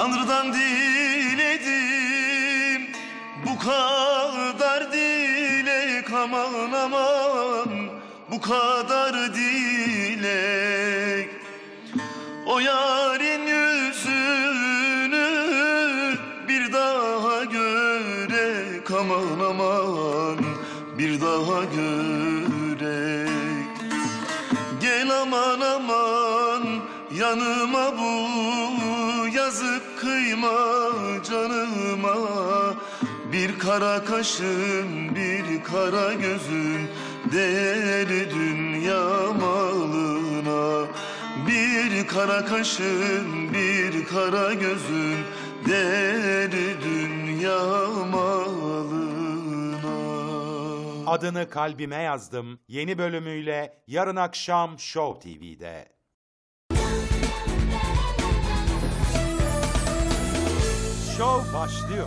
Tanrı'dan diledim bu kadar dilek aman aman bu kadar dilek o yarın yüzünü bir daha görek aman aman bir daha görek Gel aman aman yanıma bu yazık kıyma canıma. Bir kara kaşın bir kara gözün değer dünya malına. Bir kara kaşın bir kara gözün değer dünya malına. Adını kalbime yazdım. Yeni bölümüyle yarın akşam Show TV'de. Show başlıyor.